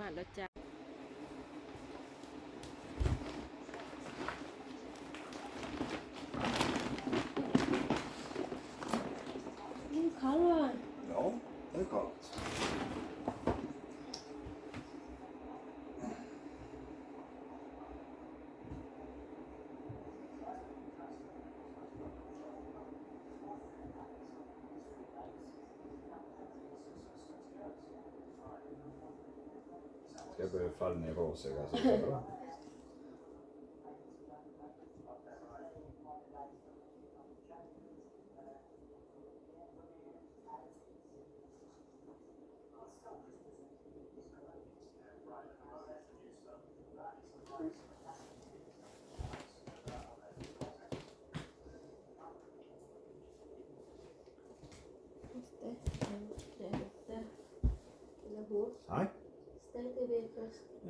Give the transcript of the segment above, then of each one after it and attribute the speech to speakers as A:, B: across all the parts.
A: มาแล้วจ้า
B: che
A: potrebbero farne cose. Caso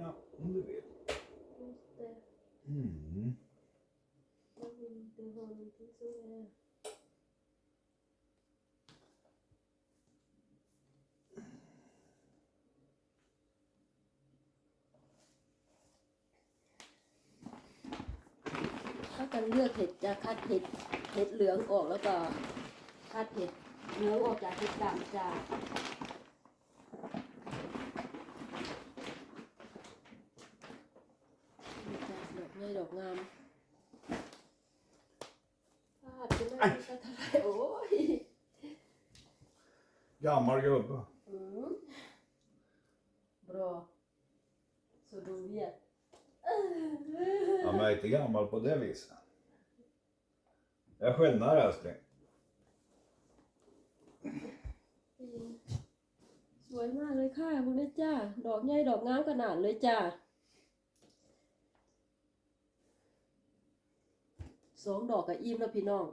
B: Ja, om du vill. Mm.
A: Jag vill inte ha någonting sådär. ถ้ากันเลือกเห็ดจะคัดเห็ดเห็ดเหลืองออกแล้วก็คัดเห็ดเหลืองออกจากเห็ดดำจานี่จ้ะด อกใหญ่ดอกงามพลาดไปไม่ได้สักเท่าไหร่โอ้ย
B: Gammal gubbe.
A: Mm. Bra. Så du vet.
B: Ja, men jag är inte gammal på det viset. Jag skinnar älskling.
A: สวยมากเลยค่ะคุณแม่จ้า ดอกใหญ่ดอกงามขนาดเลยจ้า สองดอกกับอิ่มแล้วพี่น้อง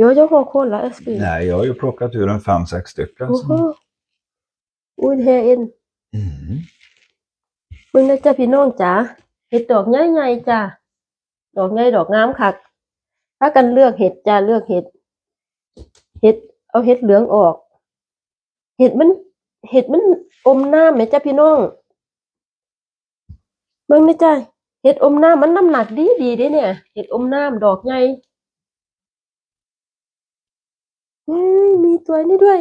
A: Jag, jag har kollat älskling.
B: Nej, jag har ju plockat ur en fem, sex stycken.
A: Oho. Ui, här in.
B: Mm.
A: มึงนะจ้าพี่น้องจ๋าเห็ดดอกใหญ่ๆจ้าดอกใหญ่ดอกงามคักถ้ากันเลือกเห็ดจ้าเลือกเห็ด เห็ด เอาเห็ดเหลืองออก เห็ดมัน เห็ดมันอมน้ำไหมจ้าพี่น้องมึงนะจ้าเห็ดอมน้ำมันน้ำหนักดีดีเด้เนี่ย เห็ดอมน้ำดอกใหญ่เฮ้ยมีตัวนี้ด้วย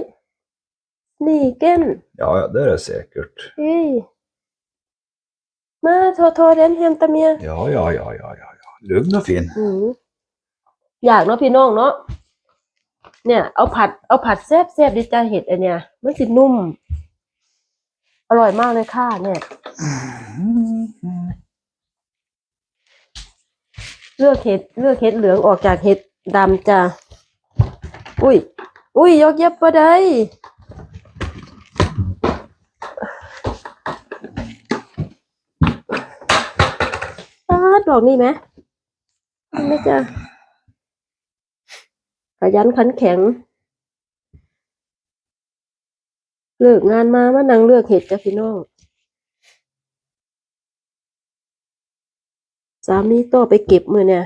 A: นี่เก้น
B: Ja, ja, det är det säkert.
A: Hej. Ma, ta, ta den, hämta mer.
B: Ja, ja, ja, ja, ja, ja. Lugn och fin.
A: อืมอยากเนาะพี่น้องเนาะ เนี่ย เอาผัดเอาผัดแซ่บแซ่บดิจ้าเห็ดอันเนี้ยมันสินุ่ม อร่อยมากเลยค่ะ เนี่ยเลือกเห็ดเลือกเห็ดเหลืองออกจากเห็ดดำจ้าอุ้ย อุ้ยยกเย็บปะได้ปาดดอกนี่ไหมไม่จ้า ขยันขันแข็ง เลิกงานมามานั่งเลือกเห็ดจ้ะพี่น้องสามีต่อไปเก็บมือเนี่ย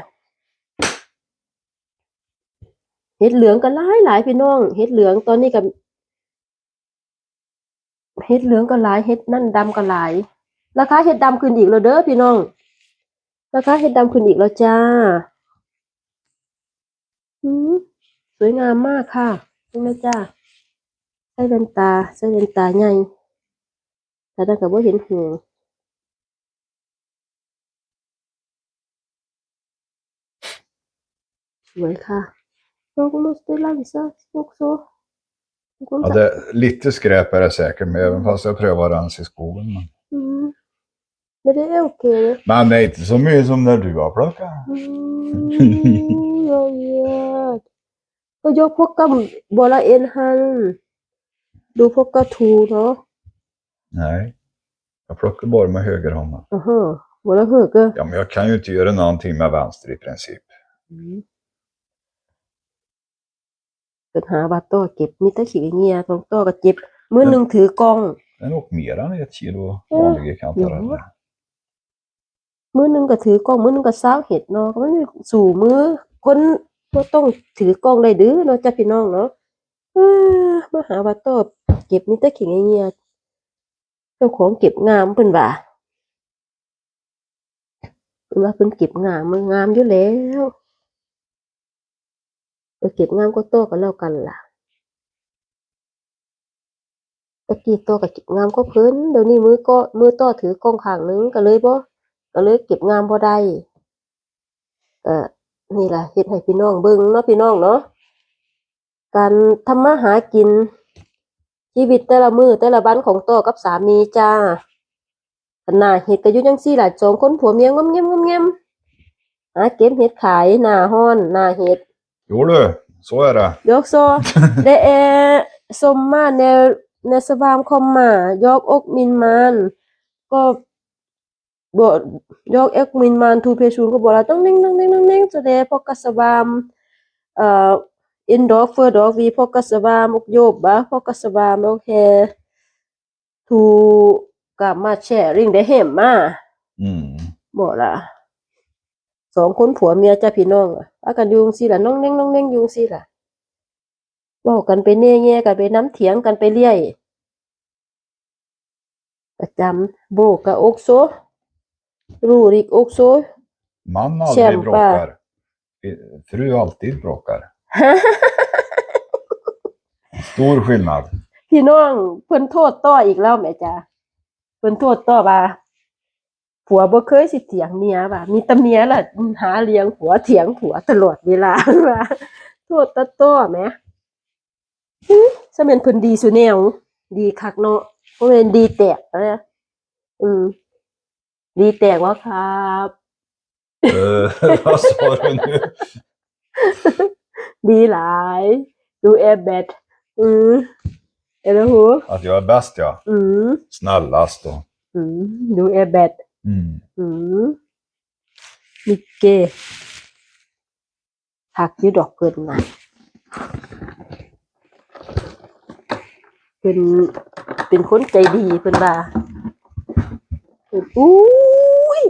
A: เห็ดเหลืองก็หลายหลายพี่น้อง เห็ดเหลืองตอนนี้กับเห็ดเหลืองก็หลายเห็ดนั่นดำก็หลายราคาเห็ดดำขึ้นอีกแล้วเด้อพี่น้องราคาเห็ดดำขึ้นอีกแล้วจ้า อืม วยงามมากค่ะนี่นะจ้าใส่แว่นตาใส่แว่นตาใหญ่แต่ถ้าเกิดว่าเห็นหูสวยค่ะ Jag måste lansa också.
B: Ja, det, lite skräp är det säkert med, även fast jag prövar att rensa i skogen. Men,
A: Mm. Men det är okej.
B: men det är inte så mycket som när du har plockat.
A: Mm, jag vet. Och jag plockar bara en hand. Du plockar två då?
B: Nej, jag plockar bara med högerhanden.
A: Aha, bara höger.
B: Ja, men jag kan ju inte göra någonting med vänster i princip.
A: ปัญหาว่าต่อเก็บมีแต่ขี้เงียต้องต่อก็เจ็บมือหนึ่งถือกล้อง
B: Den åker mer än ett kilo
A: Ja,
B: vanliga kantareller.
A: ja. มือหนึงก็ถือกล้องมือหนึงก็ซาวเห็ดเนาะก็มันสู่มือคน บ่ต้องถือกล้องได้ดื้อเนาะจ้ะพี่น้องเนาะมาหาว่าตอบเก็บมีแต่เข่งเงียเจ้าของเก็บงามเพิ่นว่าเพิ่นว่าเพิ่นเก็บงามมันงามอยู่แล้วไปเก็บงามก็โตกันแล้วกันล่ะตะกี้โตก็เก็บงามก็เพิ่นเดี๋ยวนี้มือก็มือต่อถือกล้องข้างนึงก็เลยบ่ก็เลยเก็บงามบ่ได้เออ นี่ล่ะเฮ็ดให้พี่น้องเบิ่งเนาะพี่น้องเนาะการทำมาหากิน ชีวิตแต่ละมือแต่ละวันของโตกับสามีจ้าขนาดเฮ็ดก็อยู่จังซี่ล่ะสองคนผัวเมียงอมแงมงอมแงมหาเก็บเห็ดขายหน้าฮ้อนหน้าเห็ด
B: Jo du, så är det.
A: Jag så, det är sommar när, när Savam kommer. Jag och min man går, går jag och min man två personer går bara dong ding dong ding dong ding så det är plocka Savam uh, en dag för dag vi plockar Savam och jobbar plockar Savam och här to gamma sharing det hemma
B: Mm.
A: บอกละสองคนผัวเมียจ้าพี่น้องอะว่ากันอยุงสิล่ะน้องเน่งน้องเน่งอยุงสิล่ะเว่ากันไปเน่แง่กันไปน้ำเถียงกันไปเรื่อยประจำโบรกกับอกโซ รูริกอกโซ
B: Man aldrig
A: Kämpa.
B: bråkar. Fru alltid bråkar. Stor skillnad.
A: พี่น้องเพิ่นโทษต่ออีกแล้วแม่จ้าเพิ่นโทษต่อว่าผัวบ่เคยสิเถียงเมียว่ามีแต่เมียล่ะหาเลี้ยงผัวเถียงผัวตลอดเวลาว่าโทษตะต่อแหมหึซะแม่นเพิ่นดีสุแนวดีคักเนาะบ่แม่นดีแตกเด้ออืม ดีแตกวะครับ
B: Eh, vad sa du nu?
A: ดีหลาย ดูแอร์แบตอืมเอลหู
B: Att jag är bäst ja.
A: อืม
B: Snällast då.
A: อืม ดูแอร์แบต
B: Mm.
A: อืมมิเกหักอยูดอกเกินนะเป็นเป็นคนใจดีเพิ่นว่าเพิ่นอุ้ย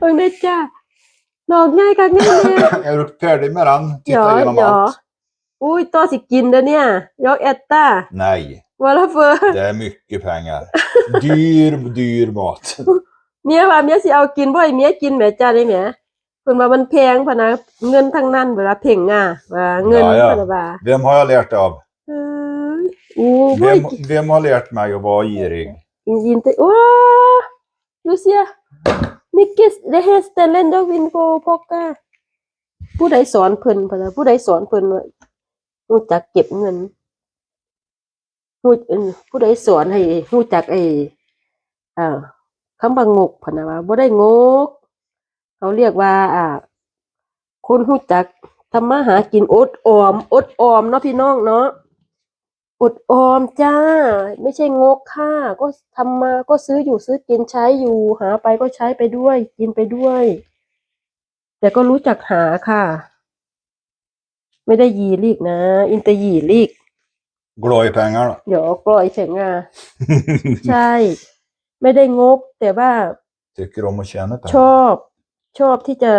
A: เพิ่งได้จ้าดอกง่ายกันง่ายแน่
B: Är du färdig med den? Titta
A: Ja,
B: igenom
A: ja.
B: allt.
A: อุ้ยต่อสิกินเด้อเนี่ยยอกแอตตา
B: Nej,
A: วาลาเฟอร์
B: det är mycket pengar. Dyr, dyr mat.
A: เมียว่าเมียสิเอากินบ่ให้เมียกินแหมจ้าได้แหมเพิ่นว่ามันแพงพะนะเงินทั้งนั้นเวลาเพ่งง่าว่าเงิน
B: Ja, ja.
A: พะนะว่า
B: Vem har jag lärt av?
A: เอ้ยอู้บ่
B: Vem, vem har lärt mig att vara girig?
A: กินยิ มิกิสเดเฮสเตเลนดวินโกพอกาผู้ใดสอนเพิ่นพะผู้ใดสอนเพิ่นว่ารู้จักเก็บเงินผู้ผู้ใดสอนให้รู้จักไอ้อ่อคำว่างกพะนะว่าบ่ได้งกเขาเรียกว่า อ่าคนรู้จักทำมาหากินอดออมอดออมเนาะพี่น้องเนาะ อดออมจ้า ไม่ใช่งกค่า ก็ทำมาก็ซื้ออยู่ซื้อกินใช้อยู่ หาไปก็ใช้ไปด้วย กินไปด้วย แต่ก็รู้จักหาค่ะ ไม่ได้ยีลีกนะ อินเตอร์ยีลีก
B: Glad i pengarna.
A: เดี๋ยวปล่อยเสียงอะใช่ ไม่ได้งกแต่ว่า
B: Tycker om att tjäna
A: ช
B: pengar.
A: อบ ชอบที่จะ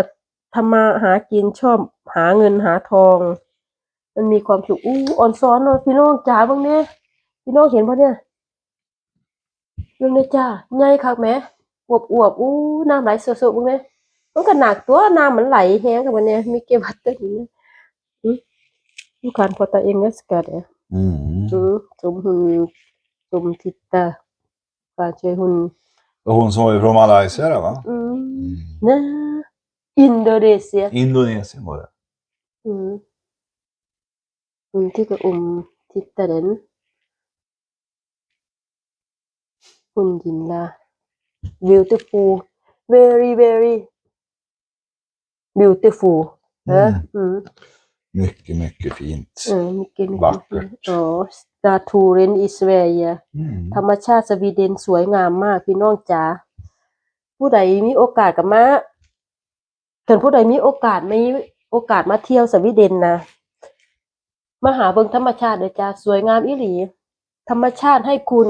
A: ทำมาหากินชอบหาเงินหาทอง มันมีความสุขอู้อ่อนซ้อนเนาะพี่น้องจ๋าบ้างเนี่ยพี่น้องเห็นปะเนี่ยเรื่องเนี่ยจ้าใหญ่คักแหมอวบอวบๆอู้น้ำไหลเสือๆบ้างเนี่ยมันก็หนักตัวน้ำมันไหลแห้งกับมันเนี่ยมีเก็บวัตเตอร์นี่ลูกคันพอตาเองเนี่ยสกัดเนี่ย
B: Mm.
A: อืมสมหุนสมทิตตาปาเชหุน
B: Och hon som var från Malaysia där, va?
A: อืม
B: Mm.
A: นะอินโด นีเซีย
B: Indonesien var det.
A: Mm. Hun tycker om tittaren. Hon gillar beautiful. Very, very beautiful. Ja, mm.
B: Mycket, mycket fint.
A: Mm, mycket, mycket
B: Vackert.
A: fint. Ja, naturen i Sverige.
B: Mm.
A: ธรรมชาติสวีเดนสวยงามมากพี่น้องจ๋าผู้ใดมีโอกาสกับมาเกิดผู้ใดมีโอกาสมีโอกาสมาเที่ยวสวีเดนนะ มาหาเบิ่งธรรมชาติเลยจ้าสวยงามอีหลี ธรรมชาติให้คุณ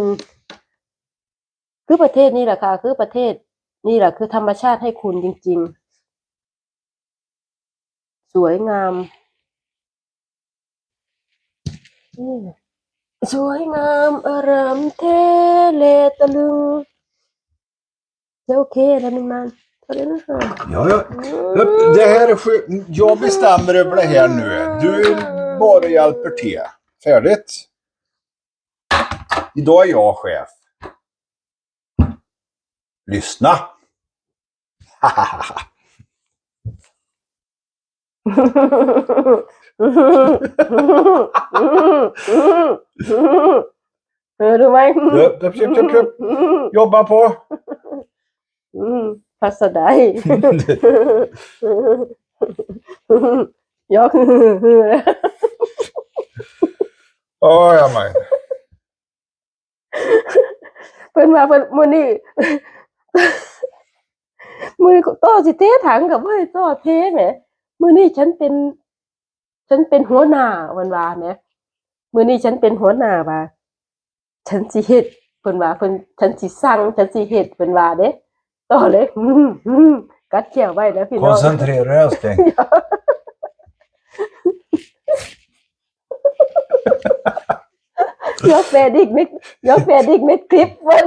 A: คือประเทศนี่แหละค่ะ คือประเทศนี่แหละคือธรรมชาติให้คุณจริง ๆ สวยงามนี่สวยงามอารามเทเลตะลึงจะโอเคแล้วนี่มันเท่านั้นนะคะ
B: Ja, ja. Upp, Det här är sju... Jag bestämmer över det här nu. Du bara hjälper till. Färdigt? Idag är jag chef. Lyssna!
A: Hör du mig?
B: Jobba på!
A: Mm, passa dig. Jag
B: Ja, ja, men.
A: เพิ่นมาเพิ่นมื้อนี้มื้อนี้ต่อสิเทถังกับว่าให้ต่อเทแหมมื้อนี้ฉันเป็น ฉันเป็นหัวหน้าวันว่าแหมมื้อนี้ฉันเป็นหัวหน้าว่าฉันสิเฮ็ดเพิ่นว่าเพิ่นฉันสิสั่งฉันสิเฮ็ดเพิ่นว่าเด้ต่อเลยอืมอืมกัดเขียวไว้แล้วพี่น้อง
B: Koncentrera dig älskling.
A: Jag är färdig med, jag är färdig med klippen.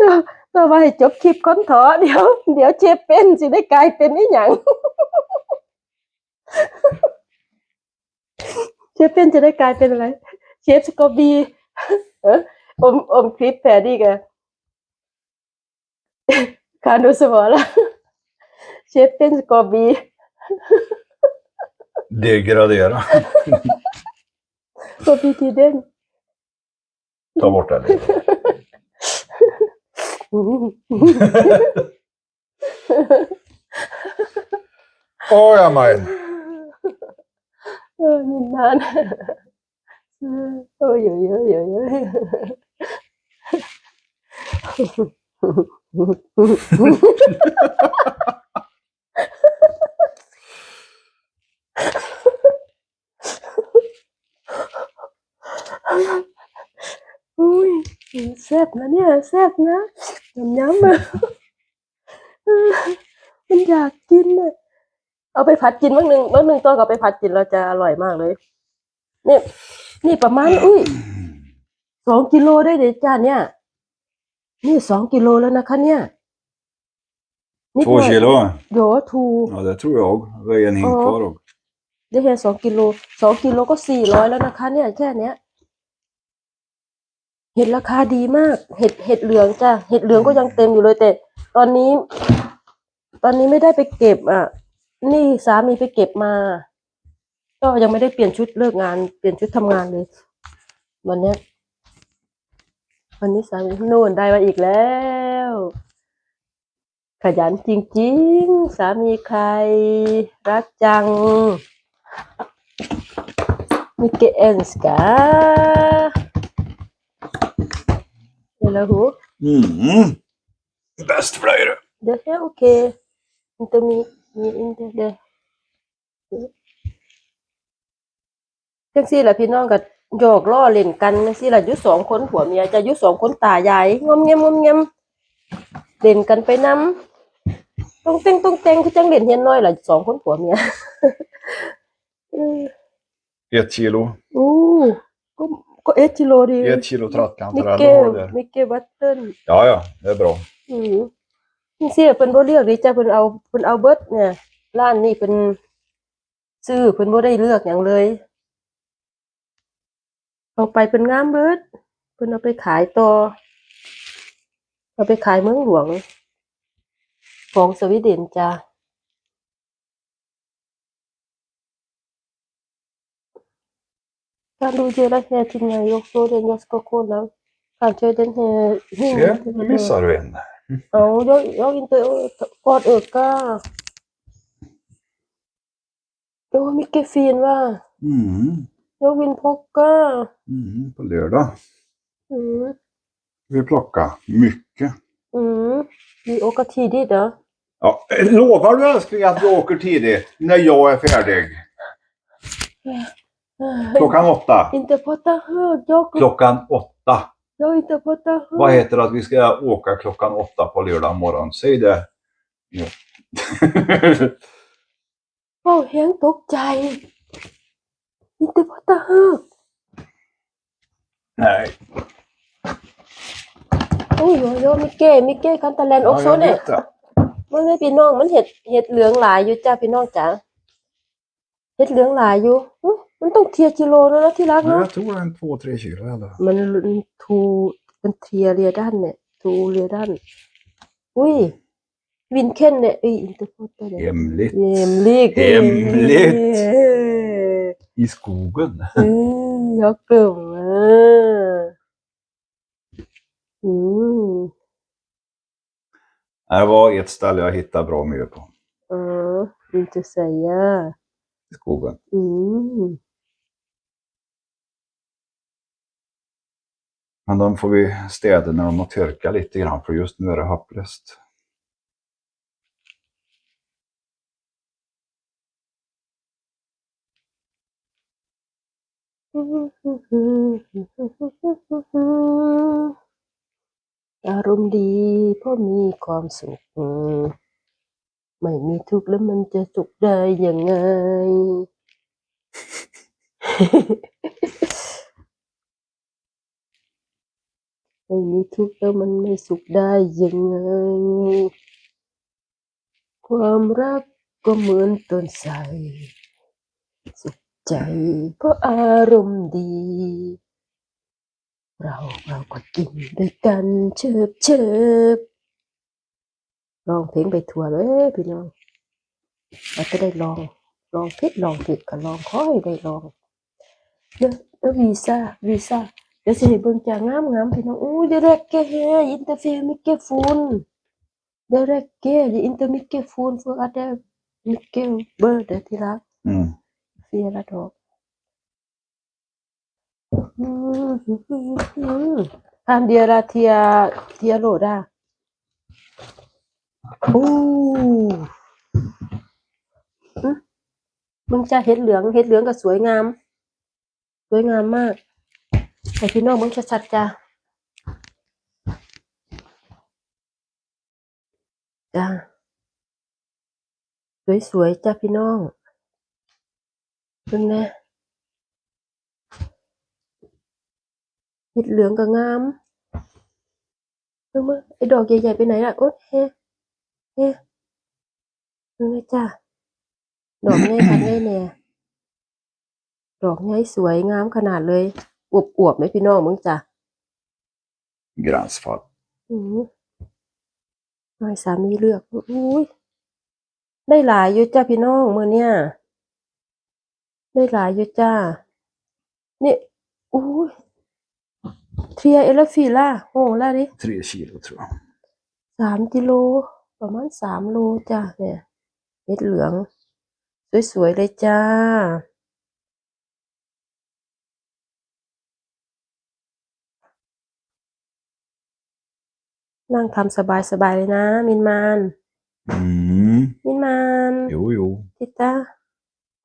A: ต่อต่อไปจบคลิปค้นถอเดี๋ยว เดี๋ยวเชฟเป็นสิได้กลายเป็นอีหยังเชฟเป็นจะได้กลายเป็นอะไร เชฟสกอบีเอออมอมคลิปแพรดีกันการดูสมอละเชฟเป็นสกอบี
B: Degradera.
A: สกอบีทีเด่น
B: Ta bort det. lite.
A: อืม
B: Åh, ja, men.
A: เออนินนานเออโอ้ยเยอะเยอะเยอะเยอะอุ้ย แซ่บนะเนี่ยแซ่บนะยำยำอะเออมันอยากกินอะเอาไปผัดกินบ้างหนึ่งบ้างหนึ่งตัวก็เอาไปผัดกินเราจะอร่อยมากเลยเนี่ยนี่ประมาณอุ้ยสองกิโลได้เด็ดจ้าเนี่ยนี่สองกิโลแล้วนะคะ เนี่ยนิดห
B: Två
A: น่อย
B: kilo?
A: โยทู
B: Ja, det tror jag. Det är en hink
A: Ja.
B: kvar också.
A: ได้แค่สองกิโลสองกิโลก็สี่ร้อยแล้วนะคะ เนี่ยแค่เนี้ยเห็ดราคาดีมาก เห็ดเห็ดเหลืองจ้ะเห็ดเหลืองก็ยังเต็มอยู่เลยแต่ ตอนนี้ ตอนนี้ไม่ได้ไปเก็บอะ นี่สามีไปเก็บมา ก็ยังไม่ได้เปลี่ยนชุดเลิกงาน เปลี่ยนชุดทำงานเลย วันเนี้ยวันนี้สามีนู่นได้มาอีกแล้ว ขยันจริงๆ สามีใคร รักจัง Mycket älska. Eller hur?
B: Mm. Bäst för dig du.
A: Det är okej. Inte mi, mi, inte det. จังซี่แหละพี่น้องก็โยกล้อเล่นกันจังซี่แหละอยุสองคนผัวเมียจะอยุสองคนตายายงอมเงียมงอมเงียมเล่นกันไปน้ำต้องเต้งต้องเต้งคือจังเล่นเฮียนน้อยล่ะสองคนผัวเมียอืม
B: Ett kilo.
A: อู้ ก็ก็เอชจิโลดี
B: Ett kilo trattkantareller har du
A: Mycket,
B: där.
A: mycket vatten.
B: Ja, ja. Det är bra.
A: อืมนี่เสียเพิ่นบ่เลือกดิจ้ะเพิ่นเอาเพิ่นเอาเบิดเนี่ย ร้านนี้เพิ่นซื้อเพิ่นบ่ได้เลือกหยังเลย เอาไปเพิ่นงามเบิดเพิ่นเอาไปขายต่อเอาไปขายเมืองหลวง ของสวีเดนจ้ะ Kan du göra här till mig också? Den jag ska kolla. Kanske den här...
B: Se, nu missar du en.
A: Ja, jag, jag vill inte vad öka. Det var mycket fin va?
B: Mm.
A: Jag vill plocka.
B: Mm. På lördag.
A: Mm.
B: Vi plockar mycket.
A: Mm. Vi åker tidigt då.
B: Ja, lovar du älskling att vi åker tidigt när jag är färdig? Klockan åtta.
A: Inte prata högt. Jag,
B: Klockan åtta.
A: jag vill inte prata högt.
B: Vad heter det att vi ska åka klockan åtta på lördag morgon? Säg det. Ja.
A: เว้าแฮงตกใจ Inte prata högt.
B: Nej.
A: Oj, oj, oj, Micke, Micke kan ta länd
B: Ja,
A: också
B: jag
A: ne.
B: vet det.
A: มันไม่พี่น้องมันเห็ดเห็ดเหลืองหลายอยู่จ้าพี่น้องจ๋าเห็ดเหลืองหลายอยู่
B: men
A: de tre kilona till han.
B: Jag tror en två, tre kilo
A: i. Men en två, en tre redan, två redan. Oj! Vilken, är inte fått det.
B: Hemligt. Hemligt.
A: Hemligt.
B: I skogen.
A: Mm, jag glömmer. Mm.
B: Det var ett ställe jag hittade bra mycket på.
A: Ja, inte säga.
B: I skogen.
A: Mm.
B: Men de får vi städa när de har torkat lite grann för just nu är det hopplöst.
A: Mm-hmm. อารมณ์ดีเพราะมีความสุข ไม่มีทุกข์แล้วมันจะสุขได้ยังไง ไม่มีทุกข์แล้วมันไม่สุขได้ยังไง ความรักก็เหมือนต้นไทรสุขใจเพราะอารมณ์ดี เราเราก็กินด้วยกันเชิบเชิบลองเพลงไปทัวร์เลยพี่น้องเราจะได้ลองลองผิดลองผิดก็ลองค่อยได้ลองเด้อเด้อวีซ่าวีซ่า เดี๋ยวสิให้เบิ่งจากงามงามๆพี่น้องอู้เดยวเรกเกเฮอินเตอร์เฟมิเกฟูนเดยวเรกเกอินเตอร์มิเกฟูนฟูอาเดมิเกเบอร์เดยวที่รัก
B: Mm.
A: Flera dagar. Mm. Han delar till, till låda. Oh. อืมมึงจะเห็ดเหลืองเห็ดเหลืองก็สวยงาม สวยงามมาก แต่พี่น้องมึงชัดๆจ้ะจ้าสวยๆจ้ะพี่น้องเบิ่งแหน่เห็ดเหลืองก็งามเบิ่งมาไอ้ดอกใหญ่ๆไปไหนล่ะ โอ๊ยเฮ้เฮ้เบิ่งจ้าดอกใหญ่คันใหญ่แน่ดอกใหญ่สวยงามขนาดเลย อวบๆไหมพี่น้องมึงจ้ะ
B: Gränsfall.
A: อือให้สามีเลือกอุ้ยได้หลายอยู่จ้าพี่น้องมื้อเนี้ยได้หลายอยู่จ้านี่อู้ยเทียเอลฟีล่าโอ้ล่ะดิ
B: Tre kilo tror jag.
A: สามกิโล ประมาณสามโลจ้าเนี่ยเม็ดเหลือง สวยๆเลยจ้า นั่งทำสบายๆเลยนะ มินมาน
B: Mm.
A: มินมาน
B: Jo, jo.
A: ทิต้า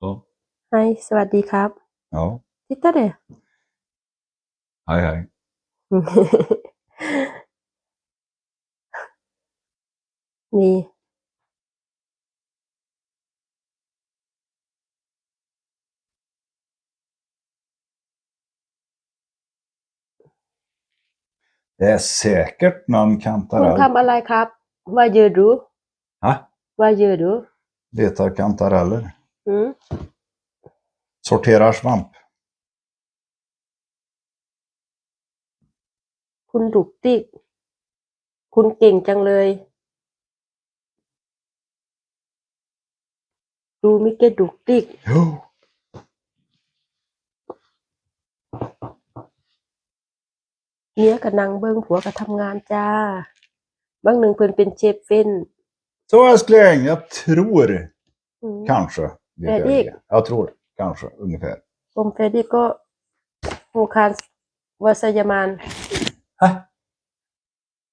B: Ja.
A: ไฮสวัสดีครับ
B: ja.
A: ทิต้าเด้
B: Hej, hej.
A: นี่
B: Det är säkert någon
A: คุณ
B: kantarell.
A: ทำอะไรครับว่าเยอะดู
B: Ha?
A: ว่าเยอะดู
B: Letar kantareller.
A: อืม
B: Sorterar svamp.
A: คุณดุกดิกคุณเก่งจังเลยดูมิเกดุกดิก
B: Jo.
A: เมียกับนางเบิ้งผัวกับทำงานจ้า บางหนึ่งเพิ่นเป็นเชฟเฟ้น
B: Så älskling, jag tror
A: อืม
B: kanske. det gör
A: Fredrik.
B: det. Jag tror kanske ungefär.
A: ผมเฟรดดี้ก็ฮูคานวาสยามาน
B: Ha?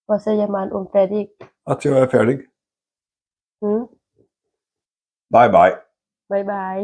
A: วาสยามานอมเฟรดดี้
B: Att jag är färdig.
A: อืม
B: Bye bye.
A: บายบาย